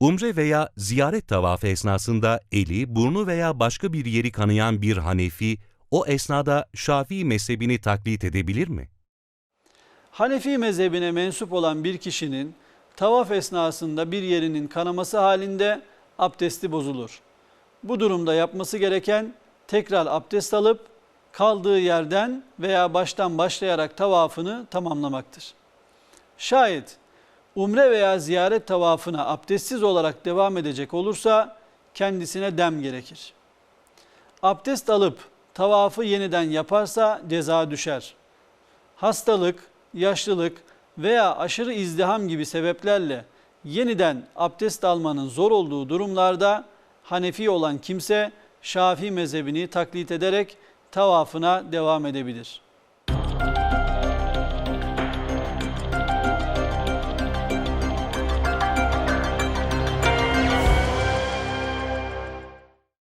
Umre veya ziyaret tavafı esnasında eli, burnu veya başka bir yeri kanayan bir Hanefi, o esnada Şafii mezhebini taklit edebilir mi? Hanefi mezhebine mensup olan bir kişinin tavaf esnasında bir yerinin kanaması halinde abdesti bozulur. Bu durumda yapması gereken tekrar abdest alıp kaldığı yerden veya baştan başlayarak tavafını tamamlamaktır. Şayet umre veya ziyaret tavafına abdestsiz olarak devam edecek olursa kendisine dem gerekir. Abdest alıp tavafı yeniden yaparsa ceza düşer. Hastalık, yaşlılık veya aşırı izdiham gibi sebeplerle yeniden abdest almanın zor olduğu durumlarda Hanefi olan kimse Şafii mezhebini taklit ederek tavafına devam edebilir.